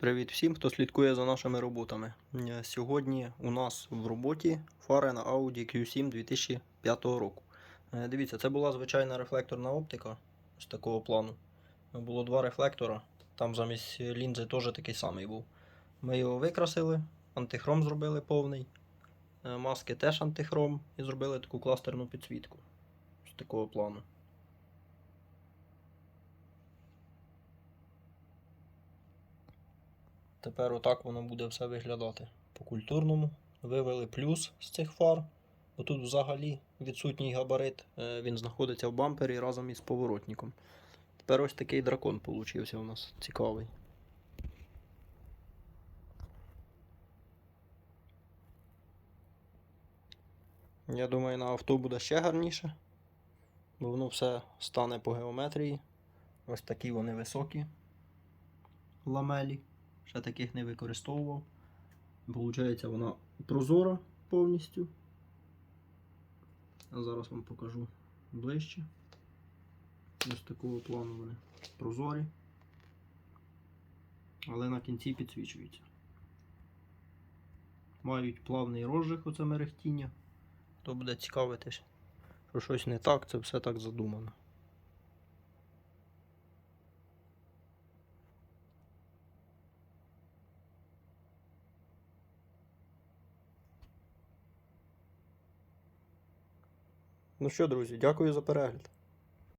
Привіт всім, хто слідкує за нашими роботами. Е, Сьогодні у нас в роботі фари на Audi Q7 2005 року. Е, Дивіться, це була звичайна рефлекторна оптика з такого плану. Було два рефлектора, там замість лінзи теж такий самий був. Ми його викрасили, антихром зробили повний, е, маски теж антихром і зробили таку кластерну підсвітку з такого плану. Тепер отак воно буде все виглядати по-культурному. Вивели плюс з цих фар, бо тут взагалі відсутній габарит. Е, Він знаходиться в бампері разом із поворотником. Тепер ось такий дракон получився у нас цікавий. Я думаю, на авто буде ще гарніше, бо воно все стане по геометрії. Ось такі вони високі ламелі. Ще таких не використовував. Получається вона прозора повністю. А зараз вам покажу ближче. Ось такого плану вони прозорі. Але на кінці підсвічуються. Мають плавний розжиг оце мерехтіння. Хто буде цікавитись, що щось не так, це все так задумано. Ну що, друзі, дякую за перегляд.